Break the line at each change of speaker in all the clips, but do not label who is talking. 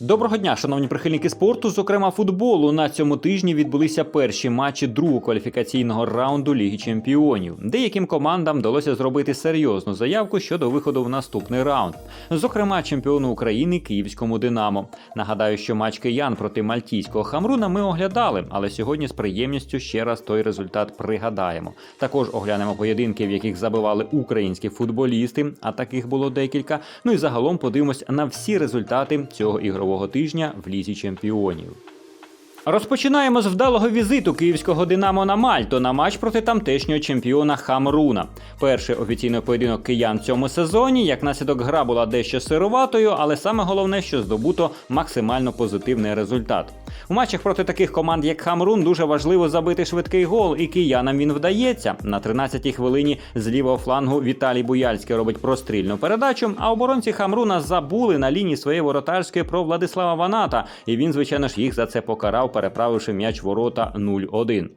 Доброго дня, шановні прихильники спорту, зокрема футболу. На цьому тижні відбулися перші матчі другого кваліфікаційного раунду Ліги Чемпіонів. Деяким командам вдалося зробити серйозну заявку щодо виходу в наступний раунд. Зокрема, чемпіону України Київському Динамо. Нагадаю, що матч киян проти мальтійського Хамруна ми оглядали, але сьогодні з приємністю ще раз той результат пригадаємо. Також оглянемо поєдинки, в яких забивали українські футболісти, а таких було декілька. Ну і загалом подивимось на всі результати цього ігрового тижня в лізі чемпіонів. Розпочинаємо з вдалого візиту київського Динамо на Мальту на матч проти тамтешнього чемпіона Хамруна. Перший офіційний поєдинок киян в цьому сезоні. Як наслідок гра була дещо сируватою, але саме головне, що здобуто максимально позитивний результат. У матчах проти таких команд, як Хамрун, дуже важливо забити швидкий гол, і киянам він вдається. На 13-й хвилині з лівого флангу Віталій Буяльський робить прострільну передачу. А оборонці Хамруна забули на лінії своєї воротарської про Владислава Ваната, і він, звичайно ж, їх за це покарав, переправивши м'яч ворота 0-1.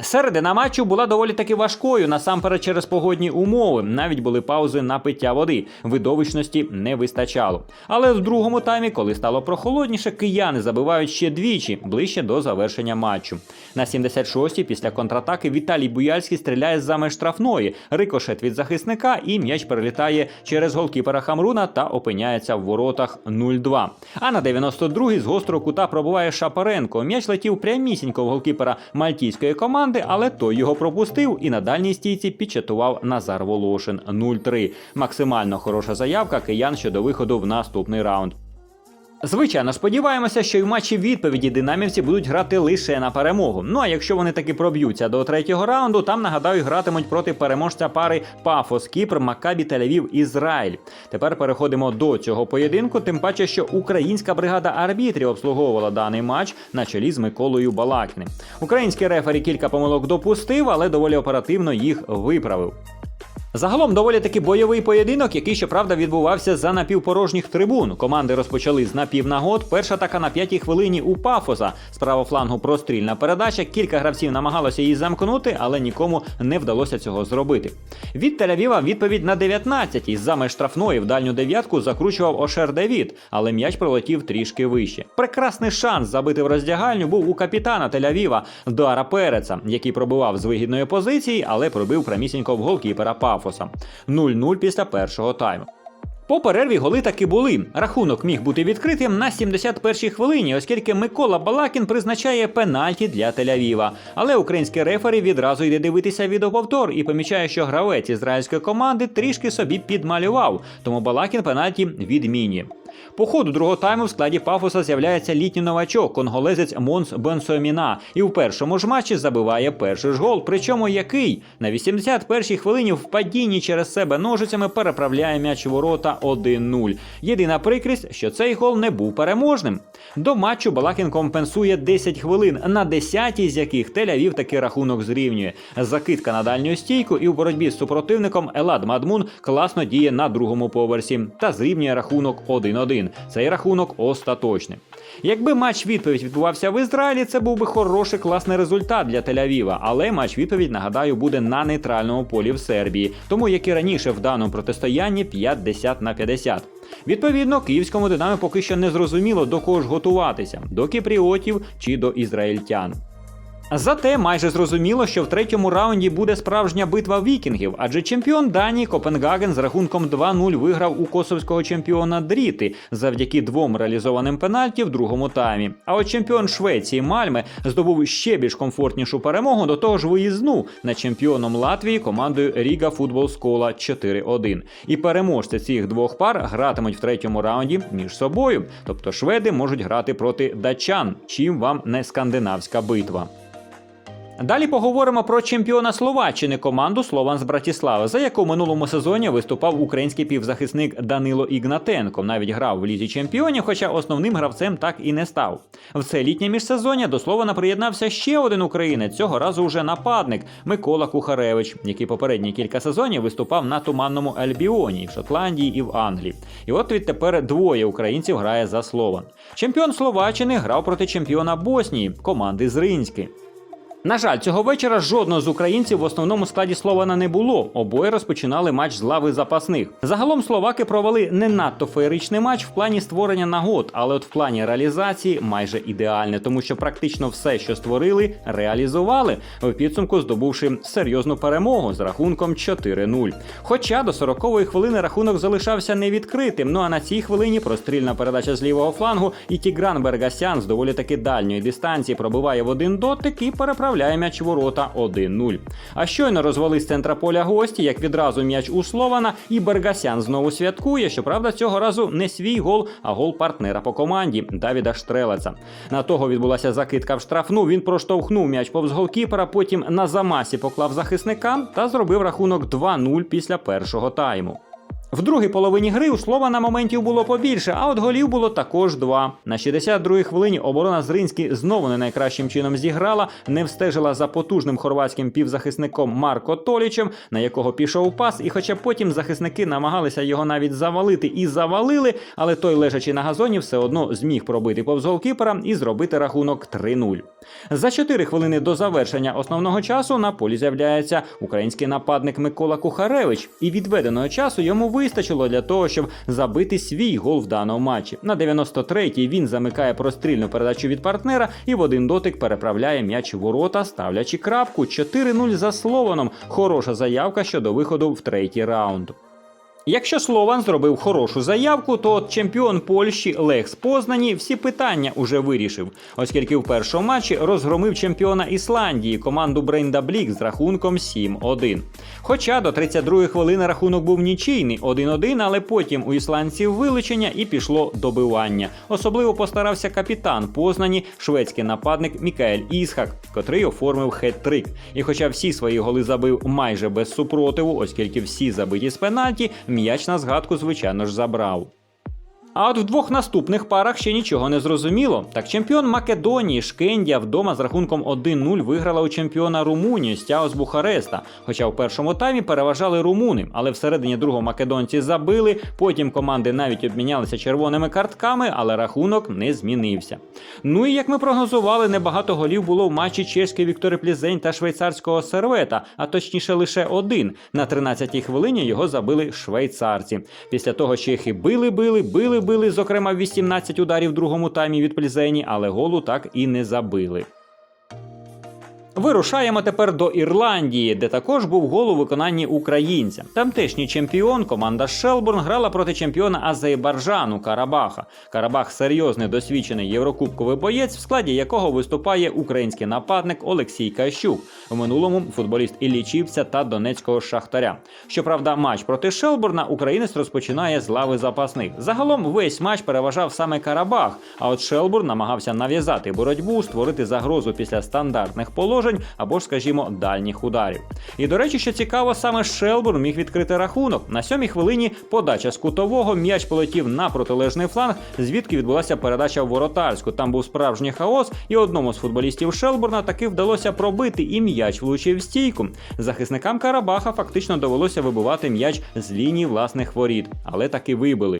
Середина матчу була доволі таки важкою, насамперед через погодні умови. Навіть були паузи на пиття води. Видовищності не вистачало. Але в другому таймі, коли стало прохолодніше, кияни забивають ще двічі ближче до завершення матчу. На 76-й після контратаки Віталій Буяльський стріляє з за меж штрафної, рикошет від захисника, і м'яч перелітає через голкіпера Хамруна та опиняється в воротах 0-2. А на 92-й з гострого кута пробуває Шапаренко. М'яч летів прямісінько в голкіпера мальтійської команди але той його пропустив і на дальній стійці підчатував Назар Волошин 0-3. Максимально хороша заявка киян щодо виходу в наступний раунд. Звичайно, сподіваємося, що і в матчі відповіді динамівці будуть грати лише на перемогу. Ну а якщо вони таки проб'ються до третього раунду, там нагадаю, гратимуть проти переможця пари Пафос Кіпр, Макабі Тель-Авів, Ізраїль. Тепер переходимо до цього поєдинку. Тим паче, що українська бригада арбітрів обслуговувала даний матч на чолі з Миколою Балакіним. Український рефері кілька помилок допустив, але доволі оперативно їх виправив. Загалом доволі таки бойовий поєдинок, який, щоправда, відбувався за напівпорожніх трибун. Команди розпочали з напівнагод. Перша така на п'ятій хвилині у Пафоса. З правого флангу прострільна передача. Кілька гравців намагалося її замкнути, але нікому не вдалося цього зробити. Від Тель-Авіва відповідь на 19-й. З зами штрафної в дальню дев'ятку закручував Ошер Девід, але м'яч пролетів трішки вище. Прекрасний шанс забити в роздягальню був у капітана Тель-Авіва Дара Переца, який пробивав з вигідної позиції, але пробив прямісінько в голкіпера Пафоса. 0-0 після першого тайму. По перерві голи таки були. Рахунок міг бути відкритим на 71-й хвилині, оскільки Микола Балакін призначає пенальті для Тель-Авіва. Але український рефері відразу йде дивитися відеоповтор і помічає, що гравець ізраїльської команди трішки собі підмалював, тому Балакін пенальті відмінює. По ходу другого тайму в складі Пафоса з'являється літній новачок, конголезець Монс Бенсоміна, і в першому ж матчі забиває перший ж гол. Причому який на 81-й хвилині в падінні через себе ножицями переправляє м'яч у ворота 1-0. Єдина прикрість, що цей гол не був переможним. До матчу Балакін компенсує 10 хвилин, на 10-й з яких Тель-Авів таки рахунок зрівнює. Закидка на дальню стійку і в боротьбі з супротивником Елад Мадмун класно діє на другому поверсі та зрівнює рахунок 1-1. Цей рахунок остаточний. Якби матч відповідь відбувався в Ізраїлі, це був би хороший класний результат для Тель-Авіва, але матч відповідь, нагадаю, буде на нейтральному полі в Сербії, тому як і раніше в даному протистоянні 50 на 50. Відповідно, київському динамо поки що не зрозуміло до кого ж готуватися до кіпріотів чи до ізраїльтян. Зате майже зрозуміло, що в третьому раунді буде справжня битва вікінгів, адже чемпіон Данії Копенгаген з рахунком 2-0 виграв у косовського чемпіона Дріти завдяки двом реалізованим пенальті в другому таймі. А от чемпіон Швеції Мальме здобув ще більш комфортнішу перемогу до того ж виїзну над чемпіоном Латвії командою Ріга Футбол Скола 4-1. І переможці цих двох пар гратимуть в третьому раунді між собою. Тобто шведи можуть грати проти датчан, чим вам не скандинавська битва. Далі поговоримо про чемпіона Словаччини команду Слован з Братіслави, за яку минулому сезоні виступав український півзахисник Данило Ігнатенко. Навіть грав в лізі чемпіонів, хоча основним гравцем так і не став. В це літнє міжсезоння до Слована приєднався ще один українець. Цього разу уже нападник Микола Кухаревич, який попередні кілька сезонів виступав на туманному Альбіоні в Шотландії і в Англії. І от відтепер двоє українців грає за Слован. Чемпіон Словаччини грав проти чемпіона Боснії команди з Ринськи. На жаль, цього вечора жодного з українців в основному складі Слована не було. Обоє розпочинали матч з лави запасних. Загалом словаки провели не надто феєричний матч в плані створення нагод, але от в плані реалізації майже ідеальне, тому що практично все, що створили, реалізували в підсумку, здобувши серйозну перемогу з рахунком 4-0. Хоча до 40-ї хвилини рахунок залишався невідкритим. Ну а на цій хвилині прострільна передача з лівого флангу і Тігран Бергасян з доволі таки дальньої дистанції пробиває в один дотик і переправляє м'яч ворота 1-0. А щойно розвели з центра поля гості, як відразу м'яч у Слована, і Бергасян знову святкує. Щоправда, цього разу не свій гол, а гол партнера по команді Давіда Штрелеца. На того відбулася закидка в штрафну. Він проштовхнув м'яч повз голкіпера, потім на замасі поклав захисника та зробив рахунок 2-0 після першого тайму. В другій половині гри у слова на моментів було побільше, а от голів було також два. На 62-й хвилині оборона Зринський знову не найкращим чином зіграла, не встежила за потужним хорватським півзахисником Марко Толічем, на якого пішов пас. І хоча потім захисники намагалися його навіть завалити і завалили, але той, лежачи на газоні, все одно зміг пробити повз голкіпера і зробити рахунок 3-0. За 4 хвилини до завершення основного часу на полі з'являється український нападник Микола Кухаревич, і відведеного часу йому вистачило для того, щоб забити свій гол в даному матчі. На 93-й він замикає прострільну передачу від партнера і в один дотик переправляє м'яч в ворота, ставлячи крапку 4-0 за Слованом. Хороша заявка щодо виходу в третій раунд. Якщо Слован зробив хорошу заявку, то чемпіон Польщі Лех з Познані всі питання уже вирішив, оскільки в першому матчі розгромив чемпіона Ісландії команду Брейнда Блік з рахунком 7-1. Хоча до 32-ї хвилини рахунок був нічийний 1-1, але потім у ісландців вилучення і пішло добивання. Особливо постарався капітан Познані, шведський нападник Мікаель Ісхак, котрий оформив хет-трик. І хоча всі свої голи забив майже без супротиву, оскільки всі забиті з пенальті, м'яч на згадку, звичайно ж, забрав. А от в двох наступних парах ще нічого не зрозуміло. Так чемпіон Македонії Шкендія вдома з рахунком 1-0 виграла у чемпіона Румунії Стяо з Бухареста. Хоча в першому таймі переважали румуни, але всередині другого македонці забили. Потім команди навіть обмінялися червоними картками, але рахунок не змінився. Ну і як ми прогнозували, небагато голів було в матчі чеської Віктори Плізень та швейцарського сервета, а точніше лише один. На 13-й хвилині його забили швейцарці. Після того чехи били, били, били, били, зокрема 18 ударів в другому таймі від Плізені, але голу так і не забили. Вирушаємо тепер до Ірландії, де також був гол у виконанні українця. Тамтешній чемпіон, команда Шелбурн, грала проти чемпіона Азербайджану Карабаха. Карабах серйозний досвідчений єврокубковий боєць, в складі якого виступає український нападник Олексій Кащук. В минулому футболіст Іллічівця та Донецького Шахтаря. Щоправда, матч проти Шелбурна українець розпочинає з лави запасних. Загалом весь матч переважав саме Карабах. А от Шелбурн намагався нав'язати боротьбу, створити загрозу після стандартних положень або ж, скажімо, дальніх ударів. І до речі, що цікаво, саме Шелбурн міг відкрити рахунок. На сьомій хвилині подача з кутового м'яч полетів на протилежний фланг, звідки відбулася передача в воротарську. Там був справжній хаос, і одному з футболістів Шелбурна таки вдалося пробити, і м'яч влучив в стійку. Захисникам Карабаха фактично довелося вибивати м'яч з лінії власних воріт, але таки вибили.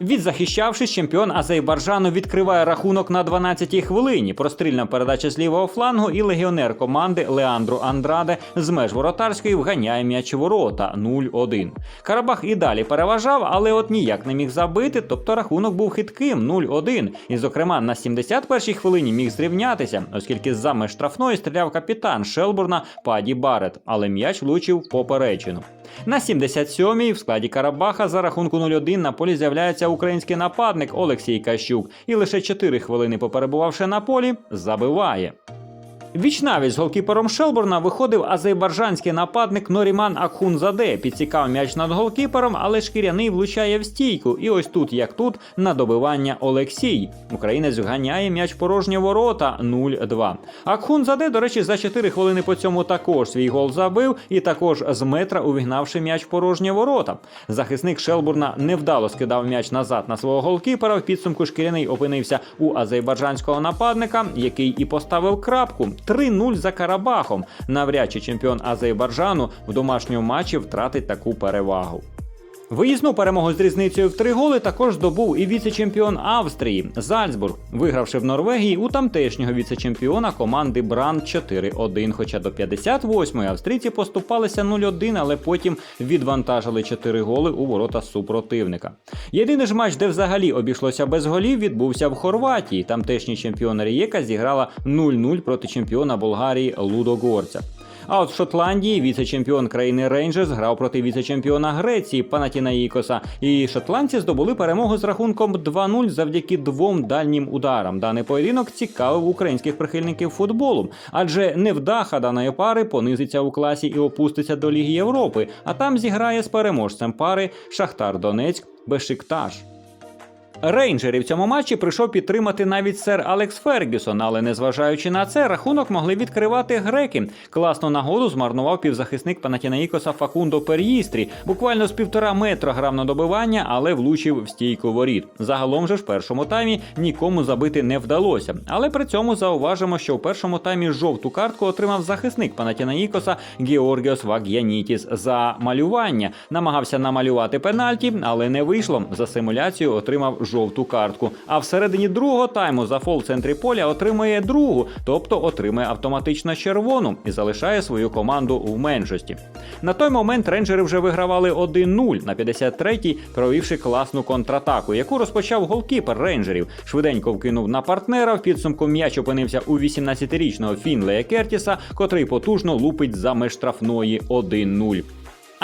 Відзахищавшись, чемпіон Азербайджану відкриває рахунок на 12-й хвилині. Прострільна передача з лівого флангу, і легіонер команди Леандро Андраде з меж воротарської вганяє м'яч у ворота 0-1. Карабах і далі переважав, але от ніяк не міг забити, тобто рахунок був хитким 0-1. І, зокрема, на 71-й хвилині міг зрівнятися, оскільки з меж штрафної стріляв капітан Шелбурна Паді Барет, але м'яч влучив поперечину. На 77-й в складі Карабаха за рахунку 0-1 на полі з'являється український нападник Олексій Кащук і лише 4 хвилини поперебувавши на полі, забиває. Вічнавість з голкіпером Шелборна виходив азербайджанський нападник Норіман Акхунзаде. Підцікав м'яч над голкіпером, але шкіряний влучає в стійку. І ось тут, як тут, на добивання Олексій. Українець вганяє м'яч порожні ворота 0-2. Акхунзаде, до речі, за 4 хвилини по цьому також свій гол забив і також з метра увігнавши м'яч порожні ворота. Захисник Шелбурна невдало скидав м'яч назад на свого голкіпера. В підсумку шкіряний опинився у азербайджанського нападника, який і поставив крапку. 3-0 за Карабахом. Навряд чи чемпіон Азербайджану в домашньому матчі втратить таку перевагу. Виїзну перемогу з різницею в три голи також здобув і віце-чемпіон Австрії Зальцбург, вигравши в Норвегії у тамтешнього віце-чемпіона команди Бранд 4-1. Хоча до 58-ї австрійці поступалися 0-1, але потім відвантажили 4 голи у ворота супротивника. Єдиний ж матч, де взагалі обійшлося без голів, відбувся в Хорватії. Тамтешній чемпіон Рієка зіграла 0-0 проти чемпіона Болгарії Лудогорця. А от в Шотландії віце-чемпіон країни Рейнджерс грав проти віце-чемпіона Греції Панатінаїкоса. І шотландці здобули перемогу з рахунком 2-0 завдяки двом дальнім ударам. Даний поєдинок цікавив українських прихильників футболу, адже невдаха даної пари понизиться у класі і опуститься до Ліги Європи. А там зіграє з переможцем пари Шахтар Донецьк Бешикташ. Рейнджери в цьому матчі прийшов підтримати навіть сер Алекс Фергюсон, але незважаючи на це, рахунок могли відкривати греки. Класну нагоду змарнував півзахисник Панатінаїкоса Факундо Пер'їстрі. Буквально з півтора метра грав на добивання, але влучив в стійку воріт. Загалом же в першому таймі нікому забити не вдалося. Але при цьому зауважимо, що в першому таймі жовту картку отримав захисник Панатінаїкоса Георгіос Ваг'янітіс за малювання. Намагався намалювати пенальті, але не вийшло. За симуляцію отримав жовту картку. А всередині другого тайму за фол в центрі поля отримує другу, тобто отримує автоматично червону і залишає свою команду в меншості. На той момент рейнджери вже вигравали 1-0 на 53-й, провівши класну контратаку, яку розпочав голкіпер рейнджерів. Швиденько вкинув на партнера. В підсумку м'яч опинився у 18-річного Фінлея Кертіса, котрий потужно лупить за меж штрафної 1-0.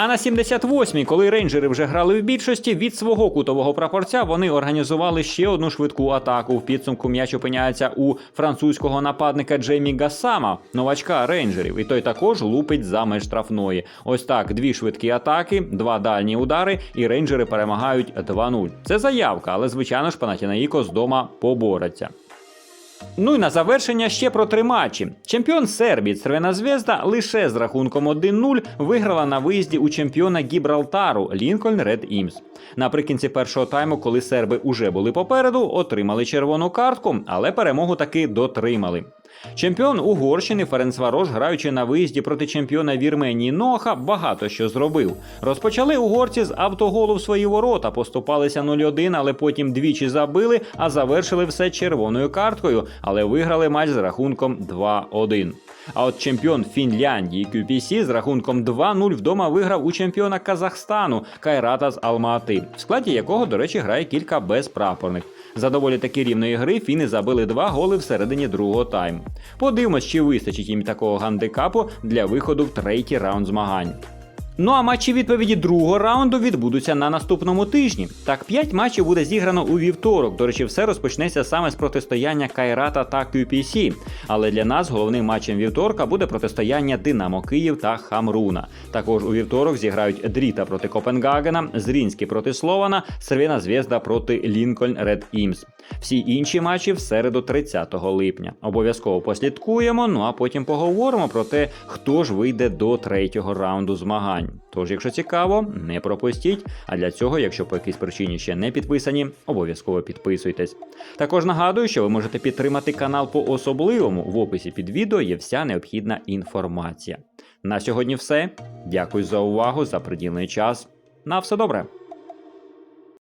А на 78-й, коли рейнджери вже грали в більшості, від свого кутового прапорця вони організували ще одну швидку атаку. В підсумку м'яч опиняється у французького нападника Джеймі Гасама, новачка рейнджерів, і той також лупить за меж штрафної. Ось так: дві швидкі атаки, два дальні удари, і рейнджери перемагають 2-0. Це заявка, але звичайно ж Панатінаїко з дома побореться. Ну і на завершення ще про три матчі. Чемпіон Сербії Цервена Звезда лише з рахунком 1-0 виграла на виїзді у чемпіона Гібралтару Лінкольн Ред Імс. Наприкінці першого тайму, коли серби уже були попереду, отримали червону картку, але перемогу таки дотримали. Чемпіон Угорщини Ференцварош, граючи на виїзді проти чемпіона Вірменії Ноха, багато що зробив. Розпочали угорці з автоголу в свої ворота, поступалися 0-1, але потім двічі забили, а завершили все червоною карткою, але виграли матч з рахунком 2-1. А от чемпіон Фінляндії QPC з рахунком 2-0 вдома виграв у чемпіона Казахстану Кайрата з Алмати, в складі якого, до речі, грає кілька безпрапорних. За доволі таки рівної гри фіни забили два голи всередині другого тайму. Подивимось, чи вистачить їм такого гандикапу для виходу в третій раунд змагань. Ну а матчі відповіді другого раунду відбудуться на наступному тижні. Так, п'ять матчів буде зіграно у вівторок. До речі, все розпочнеться саме з протистояння Кайрата та QPC. Але для нас головним матчем вівторка буде протистояння Динамо Київ та Хамруна. Також у вівторок зіграють Дріта проти Копенгагена, Зрінський проти Слована, Сервіна Звезда проти Лінкольн Ред Імс. Всі інші матчі в середу 30 липня. Обов'язково послідкуємо, ну а потім поговоримо про те, хто ж вийде до третього раунду змагань. Тож, якщо цікаво, не пропустіть. А для цього, якщо по якійсь причині ще не підписані, обов'язково підписуйтесь. Також нагадую, що ви можете підтримати канал по особливому. В описі під відео є вся необхідна інформація. На сьогодні все. Дякую за увагу, за приділений час. На все добре.